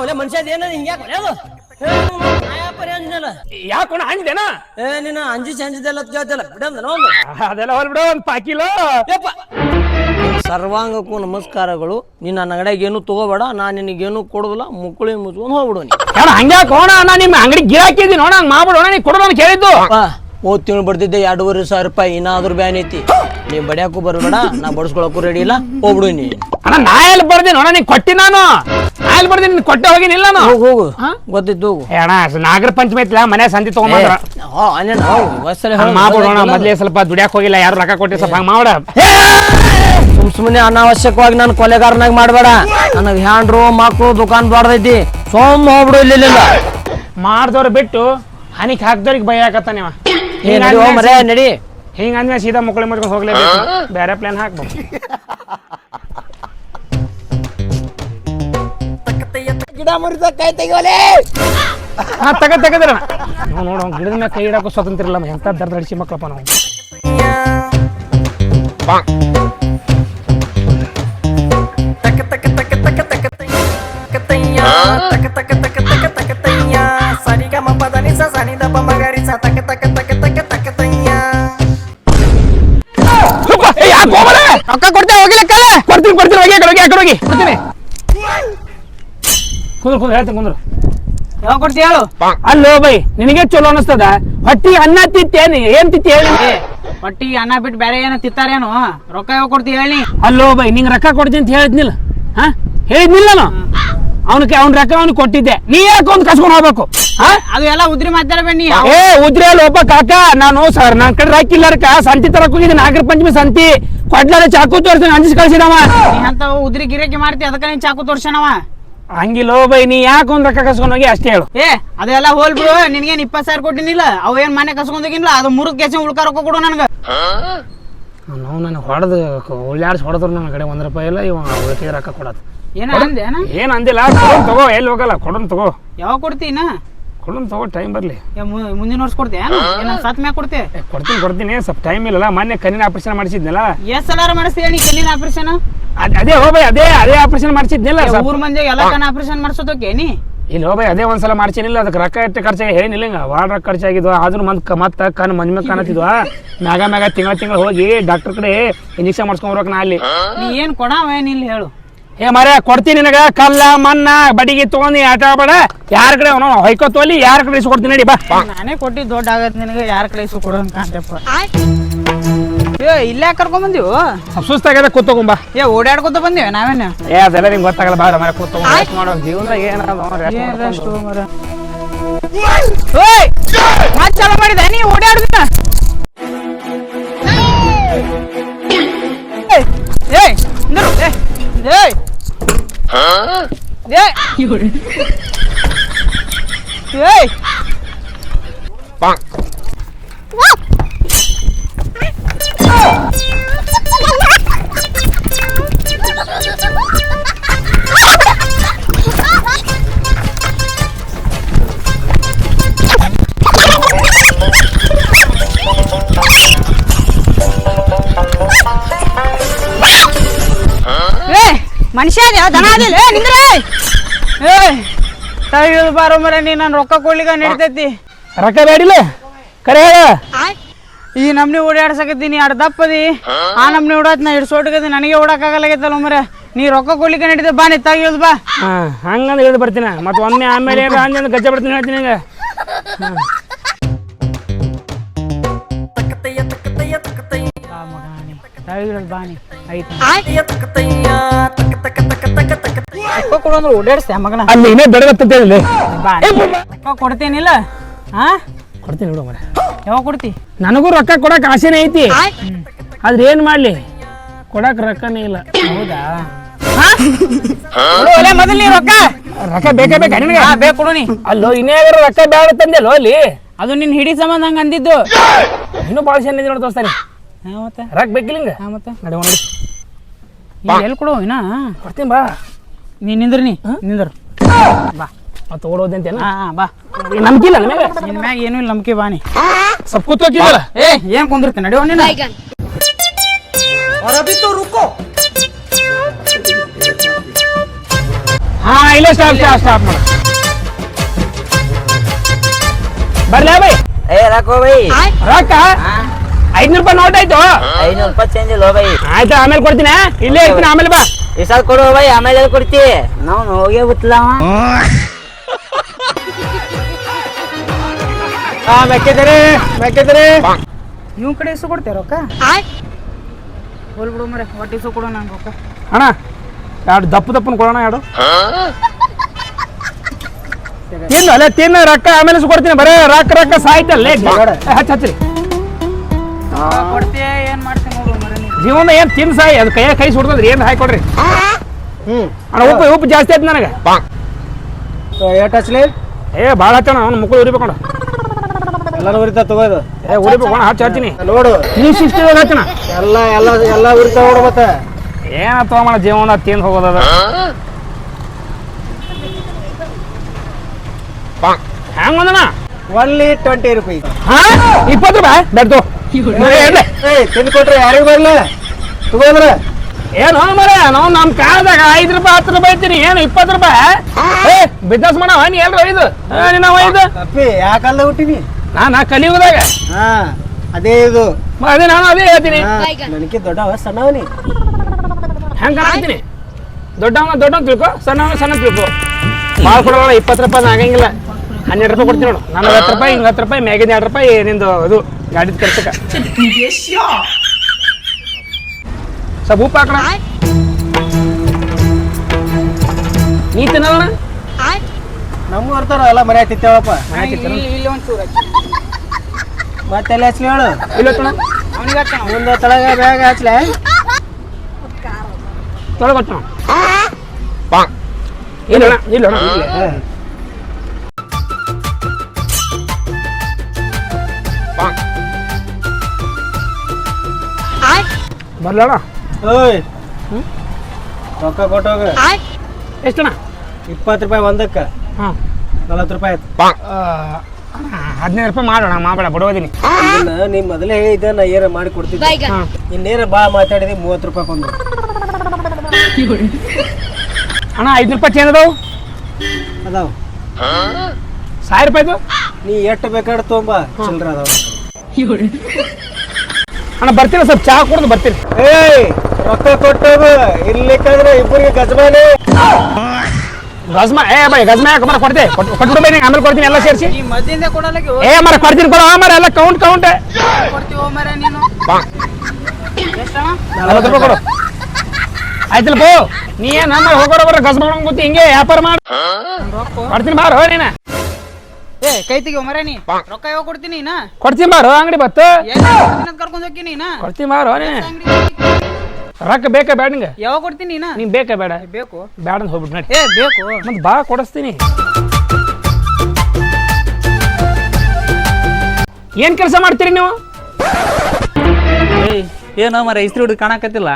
ಅವಲೇ ಮನುಷ್ಯ ಏನ ಹಿಂಗ್ಯಾಕ ಹೊಡೆಯೋದು ಯಾಕೋಣ ಹಂಗಿದೇನ? ಏ ನೀನು ಅಂಜಿ ಸಂಜಿದೆಲ್ಲ ಕೇಳ್ತಿಲ್ಲ ಬಿಡಂದ ನೋಡು ಅದೆಲ್ಲ ಹೊಲ್ ಬಿಡ ಒಂದ್ ಪಾಕಿಲೋ. ಸರ್ವಾಂಗಕ್ಕೂ ನಮಸ್ಕಾರಗಳು. ನೀನ್ ನನ್ನ ಅಂಗಡಿಯಾಗ ಏನು ತಗೋಬೇಡ ನಾ ನಿನಗೇನು ಕೊಡೋದಿಲ್ಲ ಮುಕ್ಕಳಿ ಮುಚ್ಕೊಂಡು ಹೋಗ್ಬಿಡು ನೀ ಹಂಗ್ಯಾಕ ಹೋಣ ನಾ ನಿಮ್ಮ ಅಂಗಡಿ ಗಿರಾಕಿದ್ದೀನಿ ನೋಡ ಮಾಡ್ಬಿಡೋಣ ನೀ ಕೊಡೋಣ ಕೇಳಿದ್ದು. ಮೂವತ್ತು ತಿಂಗಳು ಬಡ್ದಿದ್ದೆ ಎರಡೂವರೆ ಸಾವಿರ ರೂಪಾಯಿ ಇನ್ನಾದ್ರೂ ಬ್ಯಾನ್ ಐತಿ. ನೀ ಬಡಿಯಾಕು ಬರಬೇಡ ನಾ ಬಡಿಸ್ಕೊಳಕ್ಕೂ ರೆಡಿ ಇಲ್ಲ ಹೋಗ್ಬಿಡು ನೀ. ಅಣ್ಣ ನಾ ಎಲ್ಲಿ ಬರ್ದಿ ಅಣ್ಣ ನೀ ಕೊಟ್ಟಿ ನಾನು. ನಾ ಎಲ್ಲಿ ಬರ್ದಿ ನೀನ್ ಕೊಟ್ಟೆ ಹೋಗಿನಿಲ್ಲ ನಾನು. ಹೋಗು ಹೋಗು. ಗೊತ್ತಿತ್ತು ಹೋಗು. ಏ ಅಣ್ಣ ನಾಗರ ಪಂಚಮಿ ಐತಿಲ್ಲ ಮನೆ ಸಂತಿ ತಗೊಂಬಂದ್ರ ಹಾ ಅಲ್ಲೇನ ಹೋಗು. ಬಸ್ಸಲ್ಲಿ ಹಂಗ್ ಮಾಡ್ಬಿಡೋಣ ಮೊದ್ಲೇ ಸ್ವಲ್ಪ ದುಡ್ಯಾಕ್ ಹೋಗಿಲ್ಲ ಯಾರು ರೊಕ್ಕ ಕೊಟ್ಟಿ ಸ್ವಲ್ಪ ಹಂಗ್ ಮಾಡ. ಸುಮ್ ಸುಮ್ಮನೆ ಅನಾವಶ್ಯಕವಾಗಿ ನಾನು ಕೊಲೆಗಾರನಾಗಿ ಮಾಡಬೇಡ. ನನಗೆ ಹ್ಯಾಂಡ್ರು ಮಕ್ಕಳು ದುಕಾನ್ ಬಾರ್ದೈತಿ ಸೋಮ್ ಹೋಗ್ಬಿಡು ಇಲ್ಲಿಲ್ಲ ಮಾಡ್ದವ್ರು ಬಿಟ್ಟು ಹನಿಕ್ ಹಾಕ್ದವ್ರಿಗೆ ಭಯ ಆಗತ್ತ ನೀವ. ಏ ನಡಿ ಹೋಗ್ ಮರೆ ನಡಿ. ಹಿಂಗ ಅಂದ್ಮೇಲೆ ಸೀದಾ ಮುಕ್ಕಳಿ ಮುಚ್ಕೊಂಡು ಹೋಗ್ಲೇಬೇಕು. ಬೇರೆ ಪ್ಲಾನ್ ಹಾಕ್ಬೇಕು. ಗಿಡ ಮುರಿದ ಕೈ ತೆಗಿವಲೆ ಹಾ ತಗ ತೆಗದ್ರ ನಾವು ನೋಡು ಅವ್ನ್ ಗಿಡದ ಮೇಲೆ ಕೈ ಇಡಕ್ಕೂ ಸ್ವತಂತ್ರ ಇಲ್ಲ ಎಂತ ದರ್ದ ಅಡಿಸಿ ಮಕ್ಕಳಪ್ಪ ನಾವು. ಹೋಗಿ ಬರ್ತೀನಿ ಕೊಡ್ತೀನಿ ಕುಂದ್ರ ಕುಂದ್ರ ಹೇಳ್ತೀನಿ ಕುಂದ್ರ. ಯಾವ ಕೊಡ್ತಿ ಹೇಳು? ಅಲ್ಲೋ ಬೈ ನಿನಗೆ ಚಲೋ ಅನಿಸ್ತದ? ಹೊಟ್ಟಿ ಅನ್ನ ತಿತ್ತೇನಿ ಏನ್ ತಿತ್ತಿ ಹೇಳಿ ಹೊಟ್ಟಿ ಅನ್ನ ಬಿಟ್ಟು ಬೇರೆ ಏನೋ ತಿತ್ತಾರೇನು? ರೊಕ್ಕ ಯಾವ ಕೊಡ್ತಿ ಹೇಳಿ? ಅಲ್ಲೋ ಬೈ ನಿಂಗೆ ರೊಕ್ಕ ಕೊಡ್ತೀನಿ ಅಂತ ಹೇಳಿದ್ನಿಲ್ಲ. ಹಾ? ಹೇಳಿದ್ನಿಲ್ಲ ನಾನು. ಅವನಿಗೆ ಅವ್ನ ರೊಕ್ಕ ಅವ್ನಿಗೆ ಕೊಟ್ಟಿದ್ದೆ. ನೀ ಯಾಕೆ ಒಂದು ಕಸ್ಕೊಂಡು ಹೋಗ್ಬೇಕು? ಹಾ? ಅದು ಎಲ್ಲ ಉದ್ರಿ ಮಾತಾಡಬೇಡಿ ನೀ. ಏ ಅಲ್ಲಿ ಒಬ್ಬ ಕಾಕ. ನಾನು ಸರ್ ನನ್ ಕಡೆ ರಾಕಿಲ್ಲ ಸಂತಿ ತರಕ್ ಹೋಗಿದ್ದೆ. ನಾಗರ ಪಂಚಮಿ ಸಂತಿ. ಕೊಡ್ಲಾರ ಚಾಕು ತೋರ್ಸಿನ ಅಂಜಿಸ್ ಕಳ್ಸಿದವ. ಅಂತ ಉದ್ರಿ ಗಿರಕಿ ಮಾಡ್ತಿ ಅದಕ್ಕ ನೀನ್ ಚಾಕು ತೋರ್ಸಿನವ ಹಂಗಿಲ್ಲೋ ಬೈ ನೀ ಯಾಕೆ ಒಂದ್ ರೊಕ್ಕ ಕಸ್ಕೊಂಡು ಹೋಗಿ ಅಷ್ಟೇ ಹೇಳು. ಏ ಅದೆಲ್ಲ ಹೋಲ್ ಬಿಡು ನಿನ್ಗೇನ್ ಇಪ್ಪತ್ ಸಾವಿರ ಕೊಟ್ಟಿನಿಲ್ಲ ಅವ ಏನ್ ಮನೆ ಕಸ್ಕೊಂಡೋಗಿಲ್ಲ ಅದು ಮೂರು ಕೆಸ ಉಳ್ಕ ರೊಕ್ಕ ಕೊಡು ನನ್ಗ. ನಾವು ನನಗೆ ಹೊಡೆದು ಉಳ್ಳಾಡ್ಸಿ ಹೊಡೆದ್ರು ನನ್ನ ಕಡೆ ಒಂದ್ ರೂಪಾಯಿ ಇಲ್ಲ ಇವ ಉಳಿಕೆ ರೊಕ್ಕ ಕೊಡೋದು. ಏನ ಅಂದೆ ಏನ? ಅಂದಿಲ್ಲ ತಗೋ ಎಲ್ಲಿ ಹೋಗಲ್ಲ ಕೊಡೋನ್ ತಗೋ. ಯಾವಾಗ ಕೊಡ್ತೀನ ಕೊಡೋನ್ ತಗೋ ಟೈಮ್ ಬರ್ಲಿ. ಮುಂದಿನ ವರ್ಷ ಕೊಡ್ತೀಯ? ಏನ ಸತ್ ಮ್ಯಾಗ ಕೊಡ್ತೀಯ ಕೊಡ್ತೀನಿ ಕೊಡ್ತೀನಿ ಸ್ವಲ್ಪ ಟೈಮ್ ಇಲ್ಲಲ್ಲ ಮೊನ್ನೆ ಕಣ್ಣಿನ ಆಪರೇಷನ್ ಮಾಡಿಸಿದ್ನಲ್ಲ. ಎಸ್ ಸಲಾರ ಮಾಡಿಸ್ತೀಯ ನೀ ಕಣ್ಣಿನ ಆಪರೇಷನ್ ಅದ್- ಅದೇ ಹೋಗ್ಬೈ ಅದೇ ಅದೇ ಆಪರೇಷನ್ ಮಾಡಿಸಿದ್ನಿಲ್ಲ ಊರ್ ಮಂದಿ ಎಲ್ಲ ಕಣ ಆಪರೇಷನ್ ಮಾಡ್ಸೋದಕ್ಕೆ ನೀ? ಇಲ್ಲಿ ಹೋಗ್ಬೈ ಅದೇ ಒಂದ್ಸಲ ಮಾಡ್ಸಿನಿಲ್ಲ ಅದಕ್ಕೆ ರೊಕ್ಕ ಎಷ್ಟು ಖರ್ಚಾಗಿ ಹಿಂಗ. ಭಾಳ ರೊಕ್ಕ ಖರ್ಚಾಗಿದ್ವು ಆದ್ರೂ ಮಂದ್ ಮತ್ತ ಕಣ್ಣು ಮಂಜ್ ಮೇಲೆ ಕಾಣತಿದ್ವ ಮ್ಯಾಗ ಮ್ಯಾಗ ತಿಂಗಳ ತಿಂಗಳ ಹೋಗಿ ಡಾಕ್ಟರ್ ಕಡೆ ಇಂಜೆಕ್ಷನ್ ಮಾಡಿಸ್ಕೊಂಬರ್ಬೇಕು ನಾ ಅಲ್ಲಿ. ನೀ ಏನ್ ಕೊಡವ ಏನಿಲ್ಲ ಹೇಳು. ಏ ಮರ ಕೊಡ್ತೀನಿ ನಿನಗ. ಕಲ್ಲ ಮಣ್ಣ ಬಡಿಗೆ ತಗೊಂಡು ಆಟ ಬೇಡ ಯಾರ ಕಡೆ ಅವನು ಹೊಯ್ಕೋ ತೋಲಿ ಯಾರ ಕಡೆ ಇಸ್ಕೊಡ್ತೀನಿ ನಡಿ ಬಾ. ನಾನೇ ಕೊಟ್ಟಿ ದೊಡ್ಡ ಆಗತ್ತೆ ನಿನಗೆ ಯಾರ ಕಡೆ ಇಸ್ಕೊಡೋ ಕೊಡು ಅಂತ ಕಾಣ್ತಪ್ಪ. ಏ ಇಲ್ಲೇ ಕರ್ಕೊಂಡ್ ಬಂದಿವು ಸುಸ್ತಾಗ್ಯದ ಕೂತ್ಕೊಂಬ ಏ ಓಡಾಡ್ಕೊತ ಬಂದಿವಿ ನಾವೇನು? ಏ ಅದೆಲ್ಲ ನಿಂಗೆ ಗೊತ್ತಾಗಲ್ಲ ಬಾಳ ಮರ ಕೂತ್ಕೊಂಡ್ ಮಾಡೋ. ಜೀವನದಾಗ ಏನಾದ ಏನ್ rest ಮರ. ಓಯ್ ಮಾತ್ ಚಾಲು ಮಾಡಿದ ನೀ ಓಡಾಡುದ ಏಯ್! ಏಯ್! ಮನುಷ್ಯ ಅದ್ಯಾ ದನ ಅದಿಲ್ಲ ಏ ನಿಂದ್ರ. ಏಯ್ ಬಾರೋ ಮರ ನೀ ನಾನು ರೊಕ್ಕ ಕೊಡ್ಲಿಕ್ಕ ನಡಿತೈತಿ. ರೊಕ್ಕ ಬೇಡಿಲ್ಲ? ಕರೆ ಹೇಳ. ಈ ನಮ್ನಿ ಓಡಾಡ್ಸಕತ್ತೀನಿ ಅಡ್ ದಪ್ಪದಿ. ಆ ನಮ್ನಿ ಓಡಾತ್ ನಾ ಹಿಡ್ಸೋಟ್ಗದಿ ನನಗೆ ಓಡಕ್ಕಾಗಲಾಗೈತಲ್ಲ ಮರ. ನೀ ರೊಕ್ಕ ಕೊಡ್ಲಿಕ್ಕೆ ನಡೀತದೆ ಬಾ ನೀ ತಗಿಯೋದು ಬಾ. ಹಾ ಹಂಗಂದ್ರೆ ಇಳಿದು ಬರ್ತೀನಿ. ಮತ್ತೆ ಒಮ್ಮೆ ಆಮೇಲೆ ಏನಾರ ಹಂಗಂದ್ರೆ ಗಜ್ಜೆ ಬರ್ತೀನಿ ಹೇಳ್ತೀನಿ ಹಂಗ ತಗಿಯೋದು ಬಾ ನೀ. ರೊಕ್ಕ ಕೊಡಂದ್ರೆ ಓಡಾಡ್ಸ್ತೆ ಮಗನ. ಅಲ್ಲಿ ಇನ್ನೇ ಬೆಳಗತ್ತೆ ಬಾ. ರೊಕ್ಕ ಕೊಡ್ತೇನಿಲ್ಲ? ಹಾ ಕೊಡ್ತೀನಿ ನೋಡು ಮರ ಯಾವಾಗ ಕೊಡ್ತಿ? ನನಗೂ ರೊಕ್ಕ ಕೊಡಕ್ ಆಸೆನೇ ಐತಿ. ಆದ್ರೆ ಏನ್ ಮಾಡ್ಲಿ? ಕೊಡಕ್ ರೊಕ್ಕನೇ ಇಲ್ಲ. ಹೌದಾ? ಮೊದಲು ನೀ ರೊಕ್ಕ. ರೊಕ್ಕ ಬೇಕೇ ಬೇಕಾ ನಿನಗೆ? ಹಾ ಬೇಕು ಕೊಡು ನೀ. ಅಲ್ಲೋ ಇನ್ನೇ ರೊಕ್ಕ ಬೇಡ ತಂದೆ ಅಲ್ಲಿ ಅದು ನಿನ್ ಹಿಡಿ ಸಂಬಂಧ ಹಂಗ ಅಂದಿದ್ದು. ಇನ್ನೂ ಭಾಳ ಚೆನ್ನ ನೋಡಿ ತೋರಿಸ್ತಾನೆ ಹಾ ಮತ್ತೆ? ರೊಕ್ಕ ಬೇಕಿಲ್ಲ ಹಿಂಗೆ ಹಾ ಮತ್ತೆ? ನಡಿ ಎಲ್ಲಿ ಕೊಡು ಇನ್ನ ಕೊಡ್ತೀನಿ ಬಾ ನೀ ನಿಂದ್ರ ನೀ ನಿಂದ್ರ ಬಾ ಮತ್ತೆ ಓಡೋದೆ ಅಂತೇನ ಹಾ ಹಾ ಬಾ ನಂಬಿಕೆ ಇಲ್ಲ ನಿಮಗೆ ನಿನ್ ಮ್ಯಾಗ ಏನೂ ಇಲ್ಲ ನಂಬಿಕೆ ಬಾ ನೀ ಸ್ವಲ್ಪ ಕೂತೋಕಿದಲ್ಲ ಏ ಏನ್ ಕುಂದಿರ್ತೀನಿ ನಡಿಯೋ ನೀನು और अभी तो रुको ಹಾ ಇಲ್ಲೇ ಸ್ಟಾಪ್ ಸ್ಟಾಪ್ ಸ್ಟಾಪ್ ಮಾಡ ಬರ್ಲಾ ಬೈ ಏ ರಾಕೋ ಬೈ ರೊಕ್ಕ ಐದ್ನೂರು ರೂಪಾಯಿ ನೋಟ್ ಆಯ್ತು. ಐನೂರು ರೂಪಾಯಿ ಚೇಂಜ್ ಇಲ್ಲ ಹೋಗಿ ಆಯ್ತು ಆಮೇಲೆ ಕೊಡ್ತೀನಿ ಇಲ್ಲೇ ಇರ್ತೀನಿ ಆಮೇಲೆ ಬಾ. ಸಲ ಕೊಡು ಬೈ ಆಮೇಲೆ ಎಲ್ಲಿ ಕೊಡ್ತಿ. ನಾವು ಹೋಗೇ ಗೊತ್ತಿಲ್ಲ ಹಾ ಮೆಕ್ಕಿದ್ರಿ ನೀವು ಇವ್ ಕಡೆ ಇಸು ಕೊಡ್ತೀರ ರೊಕ್ಕ? ಹೋಲ್ ಬಿಡು ಮರೆ ಒಟ್ಟು ಇಸು ಕೊಡು ನಂಗೆ ರೊಕ್ಕ. ಅಣ್ಣ ಎರಡು ದಪ್ಪ ದಪ್ಪನ ಕೊಡೋಣ ಎರಡು ತಿನ್ನು ಅಲ್ಲ ತಿನ್ನ ರೊಕ್ಕ ಆಮೇಲೆ ಸ್ ಕೊಡ್ತೀನಿ ಬರೇ ರೊಕ್ಕ ರೊಕ್ಕ ಸಾಯ್ತಲ್ಲ. ಹಚ್ಚ ಹಚ್ಚ್ರಿ ಕೊಡ್ತೀಯ ಏನ್ ಮಾಡ್ತೀನಿ ನೋಡು ಮರೆ ನೀ ಜೀವನ ಏನ್ ತಿನ್ ಸಾಯಿ ಅದು ಕೈಯಾಗ ಕೈ ಸುಡ್ತದ್ರಿ ಏನ್ ಹಾಕೊಡ್ರಿ ಅಣ್ಣ ಉಪ್ಪು ಉಪ್ಪು ಜಾಸ್ತಿ ಆಯ್ತು ನನಗೆ. ಏಟ್ ಹಚ್ಲಿ? ಏ ಭಾಳ ಹಚ್ಚಣ ಅವ್ನ ಮುಕ್ಕಳು ಉರಿಬೇಕಣ್ಣ. ಎಲ್ಲರೂ ಉರಿತಾ ತಗೋದು ಏ ಉರಿಬೇಕು ಹಚ್ಚ ಹಚ್ಚಿನಿ ನೋಡು. ತ್ರೀ ಸಿಕ್ಸ್ಟಿ ಹಚ್ಚಣ ಎಲ್ಲ ಎಲ್ಲ ಎಲ್ಲ ಉರಿತಾ ನೋಡು ಮತ್ತೆ. ಏನ ಜೀವನ ತಿಂದು ಹೋಗೋದದ ಹ್ಯಾಂಗ ಒಂದಣ್ಣ ಒನ್ಲಿ ಟ್ವೆಂಟಿ ರುಪೀಸ್ ಹಾ? ಇಪ್ಪತ್ತು ರೂಪಾಯಿ? ಏಯ್ ತಿಂದು ಕೊಟ್ರೆ ಯಾರಿಗೂ ಬರಲ್ಲ ತಗೋದ್ರ? ಏನು ಮರ ನಾವು ನಮ್ಮ ಕಾಲದಾಗ ಐದು ರೂಪಾಯಿ ಹತ್ತು ರೂಪಾಯಿ ಐತೀನಿ ಏನು ಇಪ್ಪತ್ತು ರೂಪಾಯಿ? ಏ ಬಿಸ್ನೆಸ್ ಮಾಡವ ನೀ ಎಲ್ರು ಐದು ನಾವು ಐದು ಅಪ್ಪಿ ಯಾಕಲ್ದ ಹುಟ್ಟಿನಿ? ನಾ ನಾ ಕಲಿಯುಗದಾಗ? ಹಾ ಅದೇ ಇದು. ಅದೇ ನಾನು ಅದೇ ಹೇಳ್ತೀನಿ. ನನಗೆ ದೊಡ್ಡವ ಸಣ್ಣವನಿ. ಹೆಂಗ ಕಾಣತೀನಿ? ದೊಡ್ಡವನ ದೊಡ್ಡವನ್ ತಿಳ್ಕೊ ಸಣ್ಣವ ಸಣ್ಣ ತಿಳ್ಕೊ. ಭಾಳ ಕೊಡೋಣ ಇಪ್ಪತ್ತು ರೂಪಾಯಿ ಆಗಂಗಿಲ್ಲ ಹನ್ನೆರಡು ರೂಪಾಯಿ ಕೊಡ್ತೀನಿ ನೋಡು. ನಾನು ಹತ್ತು ರೂಪಾಯಿ ಹಿಂಗೆ ಹತ್ತು ರೂಪಾಯಿ ಮ್ಯಾಗಿನ ಎರಡು ರೂಪಾಯಿ ನಿಂದು ಇದು. ಗಾಡಿದ ಕೆಲ್ಸಕ್ಕೆ. ಸ್ವಲ್ಪ ಉಪ್ಪು ಹಾಕಣ. ನೀ ತಿನ್ನಲ್ಲ ನಮ್ಮ ಬರ್ತಾರ ಎಲ್ಲ ಮನೆ ತಿತ್ತೇವಪ್ಪ ಇಲ್ಲಿ ಇಲ್ಲಿ ಒಂಚೂರು ಮತ್ತೆ ಎಲ್ಲಿ ಹಚ್ಲಿ ಹೇಳು? ಇಲ್ಲ ಹಾಕೋಣ. ಮುಂದೆ ತಳಗ ಬೇಗ ಹಚ್ಲೆ ತೊಳಗೊಟ್ಟು ಇಲ್ಲ ಇಲ್ಲ ಅಣ್ಣ, ಓಯ್. ರೊಕ್ಕ ಕೊಟ್ಟೋಗ. ಎಷ್ಟಣ ಇಪ್ಪತ್ತು ರೂಪಾಯಿ ಒಂದಕ್ಕೆ. ಹಾಂ. ನಲವತ್ತು ರೂಪಾಯಿ ಆಯ್ತು. ಹದಿನೈದು ರೂಪಾಯಿ ಮಾಡೋಣ ಮಾಡಬೇಡ ಬಿಡೋದೀನಿ ನೀ ಮೊದಲೇ ಹೇಳಿದ್ದೆ ನಾ ಏನ ಮಾಡಿ ಕೊಡ್ತಿದ್ದೆ. ಇನ್ನೇನು ಬಾ ಮಾತಾಡಿದೆ ಮೂವತ್ತು ರೂಪಾಯಿ ಕೊಂದು. ಅಣ್ಣ ಐದು ರೂಪಾಯಿ ಚೇಂಜ್ ಅದಾವು? ಅದಾವ. ಸಾವಿರ ರೂಪಾಯಿದು? ನೀ ಎಷ್ಟು ಬೇಕಾದ್ರೆ ತೊಗೊಂಬ ಚಿಲ್ರ ಅದಾವ. ಅಣ್ಣ ಬರ್ತೀನಿ ಸ್ವಲ್ಪ ಚಹಾ ಕುಡ್ದು ಬರ್ತೀನಿ. ಏಯ್ ರೊಕ್ಕ ಇಲ್ಲಿ ಇರ್ಲಿಕ್ಕಂದ್ರೆ ಇಬ್ಬರಿಗೆ ಗಜಮಾನೆ ಗಜ್ಮಾ ಏ ಬೈ ಗಜ್ಮಾ ಯಾಕೆ ಮರ ಕೊಡ್ತೆ ಕೊಟ್ಟು ಕೊಟ್ಬಿಡು ಬೈ ಆಮೇಲೆ ಕೊಡ್ತೀನಿ ಎಲ್ಲ ಸೇರಿಸಿ. ಈ ಮದ್ದಿಂದ ಕೊಡಲಕ್ಕೆ ಏ ಮರ ಕೊಡ್ತೀನಿ ಕೊಡು ಆ ಮರ ಎಲ್ಲ ಕೌಂಟ್ ಕೌಂಟ್ ಕೊಡ್ತೀವೋ ಮರೆ ನೀನು? ಎಷ್ಟಣ್ಣ? ನಲವತ್ತು ರೂಪಾಯಿ ಕೊಡು. ಆಯ್ತಲ್ಲ ಬೋ ನೀ ಏನ್ ನಮ್ಮ ಹೋಗೋರ ಬರೋ ಗಜ್ಮಾ ಗೊತ್ತಿ ಹಿಂಗೆ ವ್ಯಾಪಾರ ಮಾಡಿ. ಕೊಡ್ತೀನಿ ಬಾರೋ ನೀನು. ಏ ಕೈ ತೆಗಿಯೋ ಮರೆ ನೀ. ರೊಕ್ಕ ಯಾವಾಗ ಕೊಡ್ತೀನಿ ನಾ ಕೊಡ್ತಿ ಮಾರು ಅಂಗಡಿ ಬತ್ತು. ಕರ್ಕೊಂಡು ಹೋಗ್ತೀನಿ ನಾ ಕೊಡ್ತಿ ಮಾರು ನೀನು. ಅಂಗಡಿ ರೊಕ್ಕ ಬೇಕಾ ಬೇಡ ನಿಂಗೆ? ಯಾವಾಗ ಕೊಡ್ತೀನಿ ನಾ ನಿಂಗೆ ಬೇಕಾ ಬೇಡ ಬೇಕು. ಬೇಡ ಅಂತ ಹೋಗ್ಬಿಟ್ಟು ನಡಿ. ಏ ಬೇಕು. ಮತ್ತೆ ಬಾ ಕೊಡಿಸ್ತೀನಿ. ಏನ್ ಕೆಲಸ ಮಾಡ್ತೀರಿ ನೀವು? ಏನೋ ಮರ ಇಸ್ತ್ರಿ ಹುಡುಗ ಕಾಣಕತ್ತಿಲ್ಲ.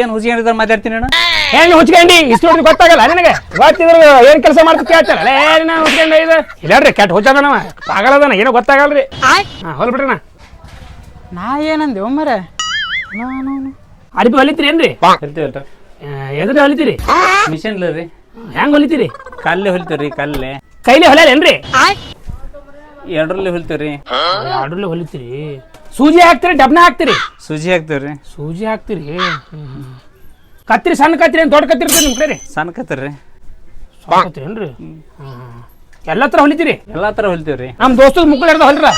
ಏನು ಹೇಳಿದ್ರೆ ಮಾತಾಡ್ತೀನಿ ಅಣ್ಣ ಹೆಂಗ್ ಹುಚ್ಕೊಂಡಿ ಇಷ್ಟು ಗೊತ್ತಾಗಲ್ಲ ನಿನಗೆ? ಗೊತ್ತಿದ್ರು ಏನ್ ಕೆಲಸ ಮಾಡ್ತೀವಿ ಕೇಳ್ತಾರಲ್ಲ ಏನ ಹುಚ್ಕೊಂಡ ಇದು. ಇಲ್ಲಾಡ್ರಿ ಕೆಟ್ಟ ಹುಚ್ಚದನವ ಪಾಗಲದನ ಏನೋ ಗೊತ್ತಾಗಲ್ರಿ. ಹಾ ಹೊಲ್ ಬಿಡ್ರಣ ನಾ. ಏನಂದೆ ಒಮ್ಮರ? ಅಡಿಪಿ ಹೊಲಿತೀರಿ ಏನ್ರಿ? ಎದ್ರಿ ಹೊಲಿತೀರಿ? ಮಿಷನ್ ರೀ ಹೆಂಗ್ ಹೊಲಿತೀರಿ? ಕಲ್ಲೇ ಹೊಲಿತೀವ್ರಿ ಕಲ್ಲೇ. ಕೈಲಿ ಹೊಲಿಯಲ್ಲೇನ್ರಿ ಎರಡರಲ್ಲಿ ಹೊಲಿತೀವ್ರಿ. ಅಡ್ರಲ್ಲಿ ಹೊಲಿತೀರಿ. ಸೂಜಿ ಹಾಕ್ತೀರಿ ಡಬ್ನ ಹಾಕ್ತೀರಿ? ಸೂಜಿ ಹಾಕ್ತೀವ್ರಿ. ಸೂಜಿ ಹಾಕ್ತೀರಿ? ಕತ್ರಿ ಸಣ್ಣ ಕತ್ರಿ ಏನು ದೊಡ್ಡ ಕತ್ತಿರಿ ನಿಮ್ಮ ನಿಮ್ ಕಡೆ ರೀ ಸಣ್ಣ ಕತ್ತರಿ ಸಣ್ಣ ಕತ್ರಿ ಏನ್ರಿ? ಎಲ್ಲ ತರ ಹೊಲಿತೀರಿ? ಎಲ್ಲಾ ತರ ಹೊಲಿತೀವ್ರಿ ನಮ್ಮ ದೋಸ್ತದ ಮುಕ್ಕಳು ಹಿಡ್ದು ಹೊಲ್ರ?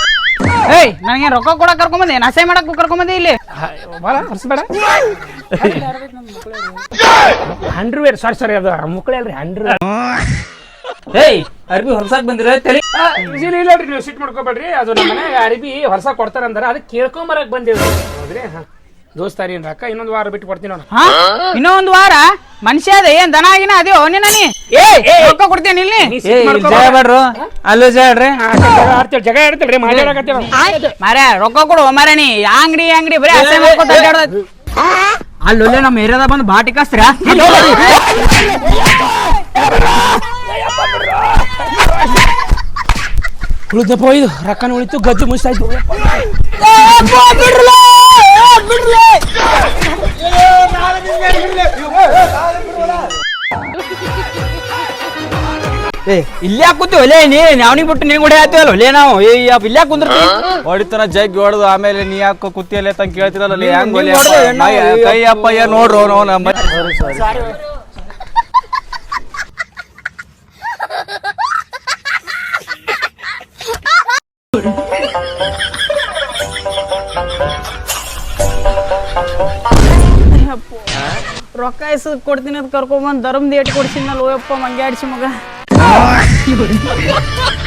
ಏಯ್ ನನಗೆ ರೊಕ್ಕ ಕೂಡ ಕರ್ಕೊಂಬಂದೆ? ನಸೆ ಮಾಡಕ್ ಕರ್ಕೊಂಬಂದೆ ಇಲ್ಲಿ? ಬಾಳ ಹರ್ಸ್ಬೇಡ. ಹಂಡ್ರವೇರ್ ಸಾರಿ ಸಾರಿ ಅದು ಮುಕ್ಕಳೆ ಅಲ್ರಿ ಹಂಡ್ರ ಏಯ್ ಅರ್ಬಿ ಹೊರಸಾಕ್ ಬಂದಿರ ತಲೆ. ಇಲ್ಲ ಇಲ್ಲ ರೀ ನೀವು ಸಿಟ್ ಮಾಡ್ಕೋಬೇಡ್ರಿ. ಅದು ನಮ್ಮ ಮನ್ಯಾಗ ಅರ್ಬಿ ಹೊರಸಾಕ್ ಕೊಡ್ತಾರಂದ್ರೆ. ಅಂದಾರ ಅದಕ್ಕೆ ಕೇಳ್ಕೊಂಬರಕ್ ಬಂದೇವ್ರಿ. ಹೌದ್ರಿ? ಹಾ. ದೋಸ್ತಾರಿ ಏನ್ ರೊಕ್ಕ ಇನ್ನೊಂದು ವಾರ ಬಿಟ್ಟು ಕೊಡ್ತೀನಿ ನಾನು ಹಾ ವಾರ ಮನುಷ್ಯ ಅದ ಏನ್ ದನ ಆಗಿನ ಅದೇ ಅವನೇ ನಾನಿ ಏ ಏ ರೊಕ್ಕ ಕೊಡ್ತೇನೆ ಇಲ್ಲಿ ಬೇಡ್ರು ಅಲ್ಲೂ ಜಾಡ್ರಿ ಜಗ ಆಡ್ತೇವ್ ಜಗ ಆಡ್ತೇವ್ರಿ ಮಾತಾಡಕತ್ತೇವ್ ನಾವು. ಮಾರ್ಯ ರೊಕ್ಕ ಕೊಡು ಮಾರ್ಯ ನೀ ಅಂಗಡಿ ಅಂಗಡಿ ಬರೀ ಅಸೆ ಮಾಡ್ಕೊತ ಅಡ್ಡಾಡೋದು ಅಲ್ಲೊಲ್ಲೆ ನಮ್ಮ ಏರಿಯಾದಾಗ ಬಂದು ಬಾಟಿ ಕಾಸ್ತ್ರ ಉಳಿದಪ್ಪ ಇದು ರೊಕ್ಕನ ಉಳಿತು ಗಜ್ಜು ಮುಗಿಸಾಯ್ತು ಏ ಇಲ್ಲೇ ಕೂತಿ ಒಲೆ ನೀ ಅವನಿಗೆ ಬಿಟ್ಟು ನೀನ್ ಕೂಡ ಆಯ್ತೀವಲ್ಲ ಒಲೆ ನಾವು. ಏ ಇಲ್ಲೇ ಕುಂದ್ರತಿ. ಹೊಡಿತನ ಜಗ್ಗಿ ಹೊಡೆದು ಆಮೇಲೆ ನೀ ಯಾಕೋ ಕುತ್ತಿಯಲ್ಲ ಅಂತ ಕೇಳ್ತಿರಲ್ಲ ಹೆಂಗ್? ಕೈ ಅಪ್ಪ ಏನ್ ನೋಡ್ರು ನಾವು ರೊಕ್ಕ ಎಸದ್ ಕೊಡ್ತೀನಿ ಅಂತ ಕರ್ಕೊಂಬಂದು ಧರ್ಮದ ಏಟ್ ಕೊಡ್ಸಿನ ಓಯಪ್ಪ ಮಂಗ್ಯಾಡ್ಸಿ ಮಗ.